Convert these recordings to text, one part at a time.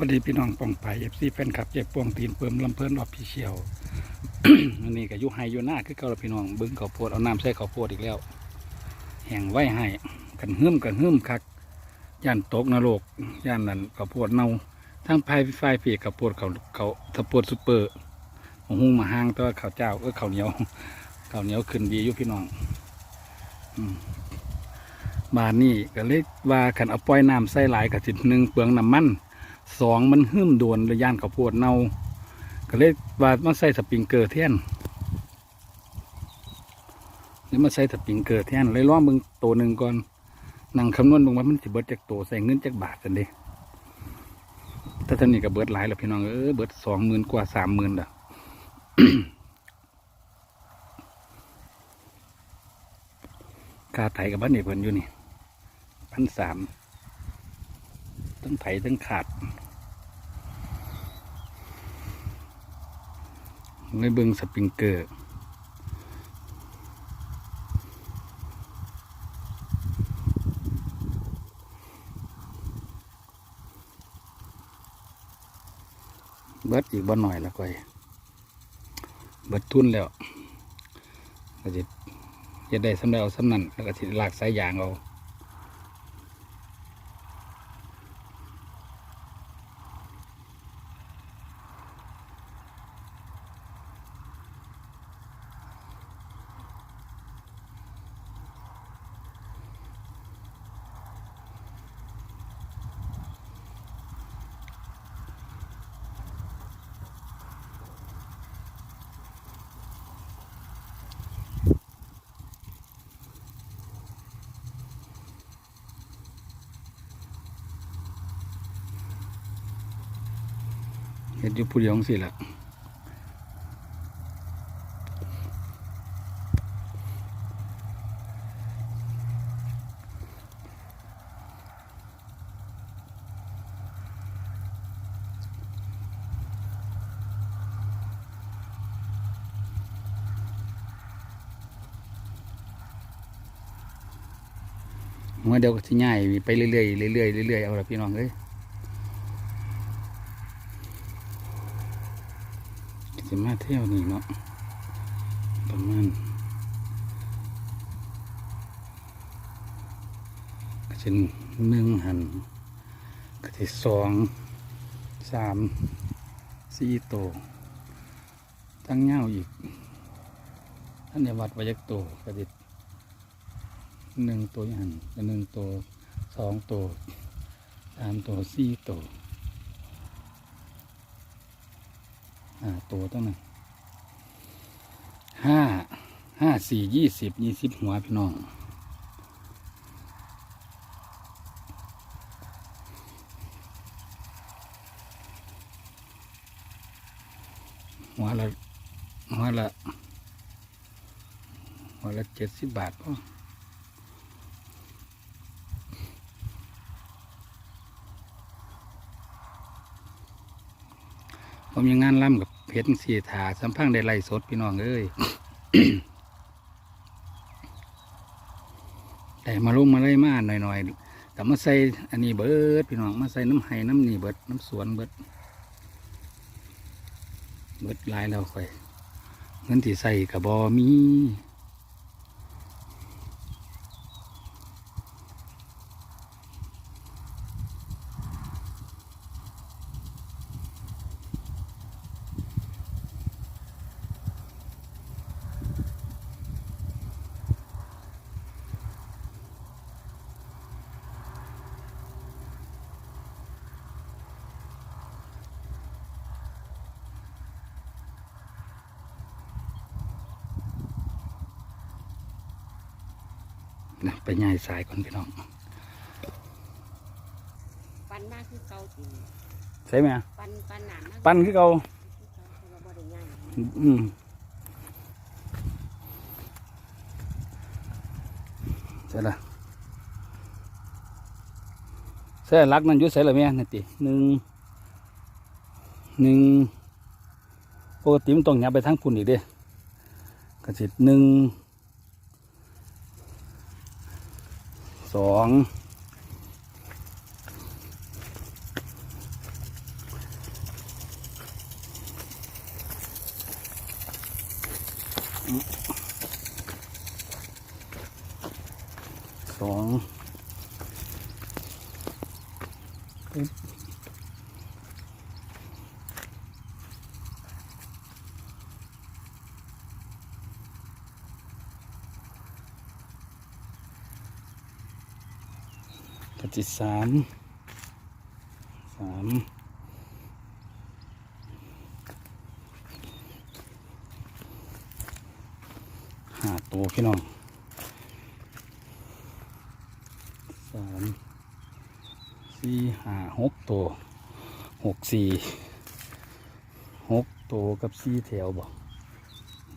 วัสดีพี่น้องปองไปเอฟซีแฟนคลับเจ็บปวงตีนเปิมลำเพลินรอบพี่เชียวอันนี้ก็อยุไฮอยู่หน้าคือเก่าพี่น้องบิ้งข้าวโพดเอาน้ำใส่ข้าวโพดอีกแล้ว แห่งไว้ให้กันหึ่มกันหึ่มคักย่านตกนรกย่านนั้นข้าวโพดเน่าทั้งไฟไฟผียข้าวโพดเขาเขาข้าวโพดซุปเปอร์หงมาห้างแต่ว่าข้าวเจ้าเออข้าวเหนียวข้าวเหนียวขึ้นดีอยู่พี่น้องอมบานนี้ก็เลยว่าขันเอาปล่อยน้ำใส่หลายกับจิตหนึ่งเปลืองน้ำมัน สองมันหึ่มโดนระยานข้าวโพดเน่าก็เลยว่ามาใส่สปริงเกอร์แทนนี่มาใส่สปริงเกอร์แทนเลยล้อมมึงตัวหนึ่งก่อนนั่งคำนวณมึงว่ามันสิเบิดจากตัวใส่เงินจากบาทกันเดิถ้าท่านนี่ก็เบิดหลายแล้วพี่น้องเออเบิดสองหมื่นกว่าสามหมื่นอะค่าไถกับบ้านนี่เพิ่นอยู่นี่พันสาม ทั้งไถทั้งขาดเลยเบิงสปริงเกอร์เบิดอีกบ่หน่อยแล้วก่อยเบิดทุนแล้วก็จะจะได้สำเร็จเอาสำนันแล้วก็สิลากสายยางเอา เห็นอยู่ผู้เดียวสิละหัวเดียวก็ที่ง่ายไปเรื่อยๆเรื่อยๆเรื่อยๆเอาละพี่น้องเอ้ย สิมาเที่ยวนี่เนาะประมาณก็จะหนึ่งหันก็จะสองสามสี่โตวตั้งเงาอีกท่านในวัดวายักโตวก็จะหนึ่งตัวหันหนึ่งตัวสองตัวสามตัวสี่ตัว อ่าตัวตั้งนั้นห้าห้าสี่ยี่สิบยี่สิบหัวพี่น้องหัวละหัวละหัวละเจ็ดสิบบาทพ่ ผมยังงานล่ำกับเพชรสีถาสัมพังได้ไล่สดพี่น้องเอ้ยแต่มาลงมาไล่มาหน่อยๆแต่มาใส่อันนี้เบิดพี่น้องมาใส่น้ำไห้น้ำนี่เบิดน้ำสวนเบิด เบิดลายแล้วค่อยเงินที่ใส่กับบอมี นะไปย่ายสายก่อนพี่น้องปันมากคือเก่าจริงใช่ไหมอะปันปันหนามากปั้นคือเขาคือว่าบ่ได้ง่ายอืมใช่ละใช่ลักนั่นอยุ่ใส่ละแม่นี่ติหนึ่งหนึ่งปกติมันต้องยับไปทั้งพุ่นอีกเด้กระสิหนึ่ง สอง สองปึ๊บ กติสามสามห้าตัวพี่น้องสามสี่ห้าหกตัวหกสี่หกตัวกับสี่แถวบ่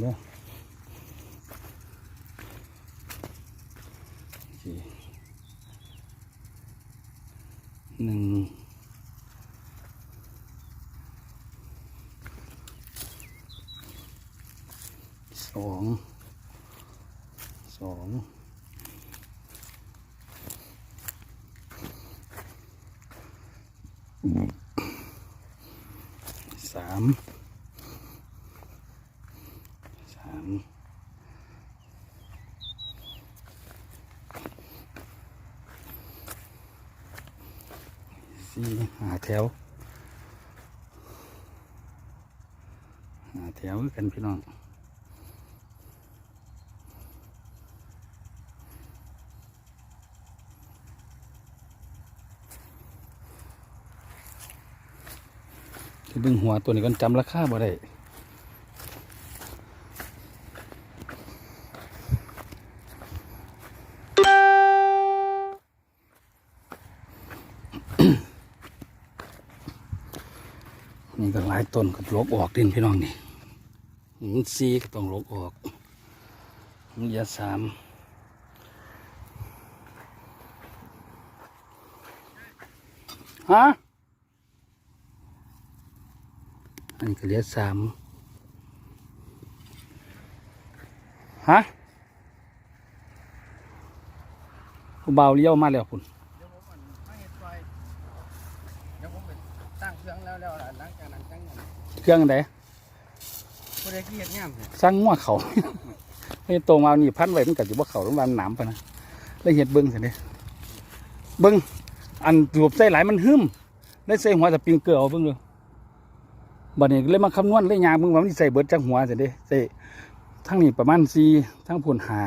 เด้อสี่ หนึ่งสองสองสามสามสี่หาแถวหาแถวคือ กันพี่น้องที่ดึงหัวตัวนี้กันจำราคาบ่ได้นี่ก็หลายต้นก็ลบออกดินพี่น้องนี่ มันซีก็ต้องลบออกมันยาสามฮะอันนี้ก็เหลือสามฮะผู้เบาวเลี้ยวมาแล้วคุณเดี๋ยวผมมันไม่เห็นไฟเดี๋ยวผมไปตั้งเครื่องแล้วแล้วล่ะหลังจากนั้ นตั้งเงินเครื่องไหนผู้ใดขี้เกียจงามเนี่ยสร้างงัวเขา ไม่ตรงมาเอานี่พันไว้มันกัอยู่บ่เขาต้องวางหนามไปนะแล้วเห็ดเบิ้งสิเนี่ยเบิ้งอันถูบใส่หลายมันหึมได้ใส่หัวแต่ปิงเกลือเอาเบิ้งดูบัดนี้เลยมาคำนวณเลยยางเบิ้งว่ามันสิใส่เบิดจังหัวสิเด้ใส่ทั้งนี้ประมาณสี่ทั้งพูนหา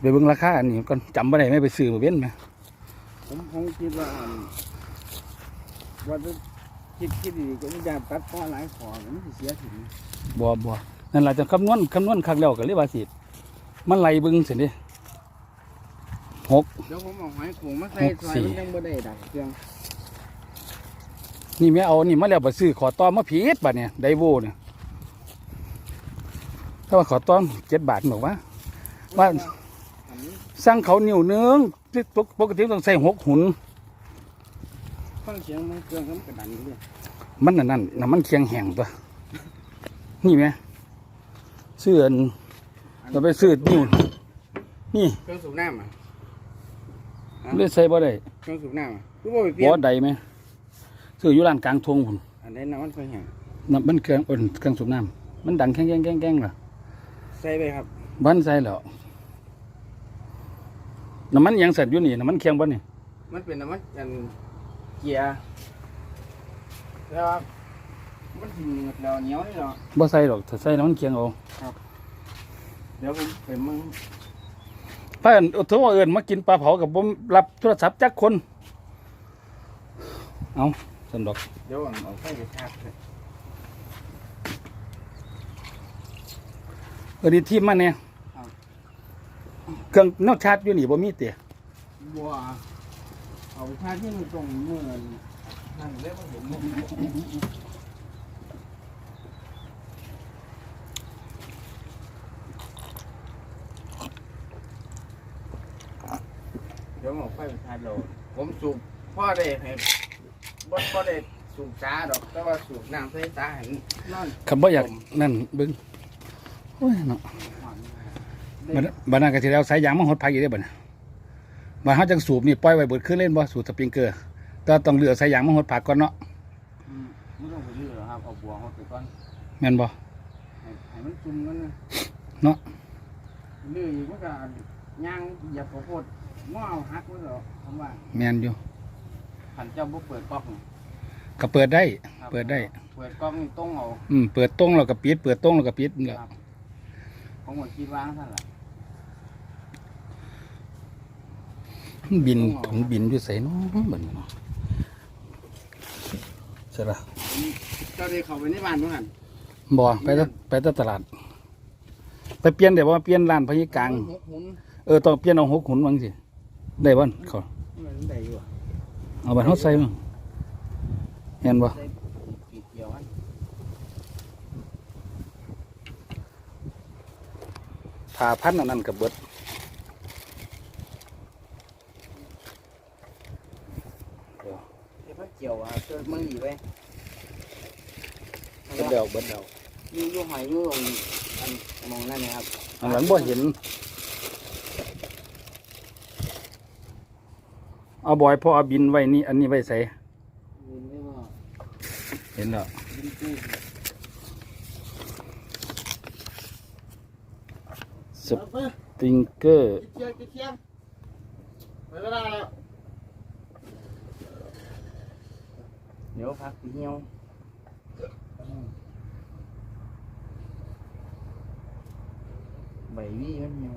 ไปเบิ้งราคาอันนี้ก่อนจำไม่ได้ไม่ไปซื้อมาเว้นไหมผมผมคิดว่าอันว่าจะคิดคิดดีก็ไม่อยากตัดข้อหลายขอมันสิเสียถิ่น บัวบัวนั่นแหละจะคำนวณคำนวณครั้งแล้วก็เรียกว่าสิมันไหลเบิ้งสิเด้หก เดี๋ยวผมเอาหอยโขงมาใส่หกซอยสี่ มันยังบ่ได้ดักเครื่องนี่ไม่เอานี่มาแล้วไปซื้อขอต้อมมาผีดบัดเนี่ยไดโวเนี่ยถ้าว่าขอต้อมเจ็ดบาทบอกว่าว่าอันนี้สั่งเขานิ้วหนึงที่ปกติต้องใส่หกหุน ฟังเสียงมันเครื่องมันกระดันอยู่เลยมันนั่นนั่นน้ำมันเคียงแห้งตัว นี่ไหมซื้ออันเราไปซื้อนิ้วนี่เครื่องสูบน้ำอะเลยใส่บ่ได้เครื่องสูบน้ำอะคือบ่ไปเปลี่ยบ่นใดไหมซื้ออยู่ร้านกลางทงพุ่นอันนี้น้ำมันค่อยแห้งน้ำมันเครื่องอ่นเครื่องสูบน้ำมันดังแข้งแข้งแข้งแข้งเหรอใส่ไปครับบ้านใส่แล้วน้ำมันยังเสร็จอยู่นี่น้ำมันเคียงบ่นี่มันเป็นน้ำมันอันเกียร์แล้ว มันหินแล้วเหนียวนี่เหรอบ่ใส่หรอกถ้าใส่น้ำมันเคียงเอาเดี๋ยวผมไปมึงพากันเอาโทรเอิ้นมากินปลาเผากับผมรับโทรศัพท์จักคน เอาสนดอกเดี๋ยวเอาไฟไปชาร์จเลยเออดีทีมมาเนี่ยเครื่องนอกชาร์จอยู่นี่บ่มีเตะบัวเอาไปชาร์จที่มันตรงมือนั่นเรียกว่าเห็นมั้ยเดี๋ยวเอาไฟไปชาร์จเราผมสูบพ่อได้ให้บ่พ่อได้สูบจ้าดอก แต่ว่าสูบน้ำใส่ตาเห็นนอนคำบ่อยากนั่นเบิ่งโอ้ยเนาะบัดบัดนั้นก็สิเอาสายยางมาหดพักอีกได้อบัดนี้บัดเฮาจังสูบนี่ปล่อยไว้เบิดคืนเล่นบ่สูบสปริงเกอร์แต่ต้องเลือกสายยางมาหดพักก่อนเนาะอืมไม่ต้องไปยืดหรอกครับเอาบัวเขาไปก่อนแม่นบ่ ให้ให้มันซุ่มกันนะเนาะดื้ออีกมันก็ย่างเหยียบข้าวโพด หม้อเอาหักมันเหรอผมว่าแมนอยู่ขันเจ้าบ่เปิดก๊อกนี่ก็เปิดได้ ครับเปิดได้ เปิดก๊อกนี่ต้องเอาอืมเปิดตรงเราก็ปิด เปิดตรงเราก็ปิดนั่นแหละครับผมก็คิดวางท่านล่ะบินถุงบินอยู่ใส่เนาะบัดนี้เนาะใช่ละเจ้าได้เข้าไปในบ้านบ่หั่นบ่ไปแตไปแตตลาด ไปเปลี่ยนได้บ่เปลี่ยนร้านพญิกลางหกหมุนเออต้องเปลี่ยนเอาหกขุนวังสิ ได้บ่เขามันได้อยู่อะเอาบัตรเฮาใส่มั้งเห็นบ่ใส่ปีกเกี่ยวอันผ่าพันอันนั้นกับเบิดเดี๋ยวพระเกี่ยวอะเจอมึงอีกเว้ยเบิดแล้วเบิดแล้วมีอยู่หอยอยู่ตรงอันมองนั่นนะครับอันหลังบ่เห็น เอาบอยพอเอาบินไว้นี่ อันนี้ไว้ใส่ยืนไม่ว่าเห็นแล้วยืนกู้สติงเกอร์เชียร์เชียร์ไปเวลาแล้วเดี๋ยวพักเหี่ยวใบวี่มันเหี่ยว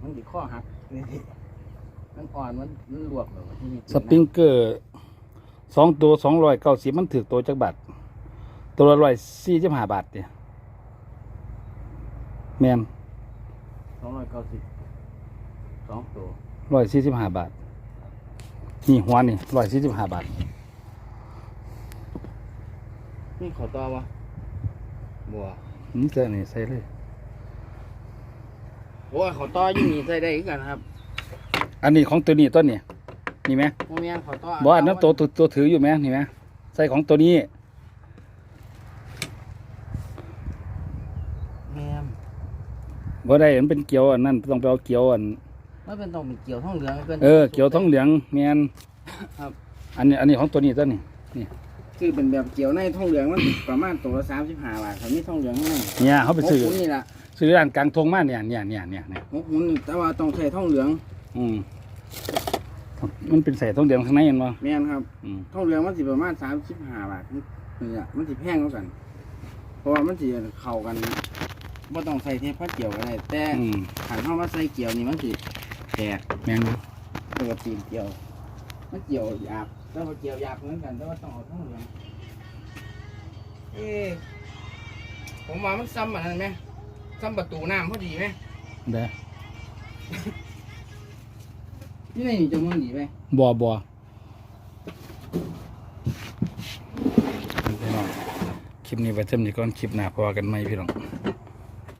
มันติดข้อหักนี่ มันอ่อนมันมันลวกเลยที่นี่สปริงเกอร์สองตัวสองร้อยเก้าสิบมันถือตัวจักบาทตัวละร้อยสี่สิบห้าบาทเนี่ยแมนสองร้อยเก้าสิบสองตัวร้อยสี่สิบห้าบาท นี่หัวนี่ร้อยสี่สิบห้าบาท นี่ขอต่อวะบัวนี่เจ้านี่ใส่เลย โอ้ยขอต่ออยู่นี่ใส่ได้อีกกันครับ อันนี้ของตัวนี้ต้นนี่นี่ไหมโมเมียนขอต่อบอกอันนั้นตัวตัวตัวถืออยู่ไหมนี่ไหมใส่ของตัวนี้แม่มบ่ได้มันเป็นเกียวอันนั้นต้องไปเอาเกียวอัน มันเป็นต้องเป็นเกี่ยวท่องเหลืองเป็นเออเกียวท้องเหลืองแมนครับอันนี้อันนี้ของตัวนี้ต้นนี่คือเป็นแบบเกี่ยวในท่องเหลืองมันประมาณตัวละสามสิบห้าบาทเขามีท่องเหลืองให้เนี่ยเขาไปซื้อหกหุ่นนี่แหละซื้อร้านกลางทงมาเนี่ยเนี่ยเนี่ยเนี่ยเนี่ยหกหุ่นนี่แต่ว่าต้องใช้ท่องเหลือง อืมมันเป็นใส่ท้องเหลืองข้างในเห็นบ่แม่นครับอืมท่องเหลืองมันสิประมาณสามสิบห้าบาทนี่อะมันสิแพงกว่ากัน เพราะว่ามันสิเข้ากันบ่ต้องใส่เทปพัดเกี่ยวก็ได้แต่อืมขันเข้ามาใส่เกี่ยวนี่มันสิแตกแมนอยู่ตัวตีนเกี่ยว มันเกี่ยวหยาบแต่ว่าเกี่ยวหยาบเหมือนกันแต่ว่าต้องเอาท่องเหลืองเอ๊ะผมว่ามันซ้ำอันนั้นไหมซ้ำประตูน้ำพอดีไหม เด้อ นี่ในนี่จะมึงดีไหมบ่บ่พี่น้องคลิปนี้ไว้เท่านี้ก่อนคลิปหน้าพอกันไหมพี่น้อง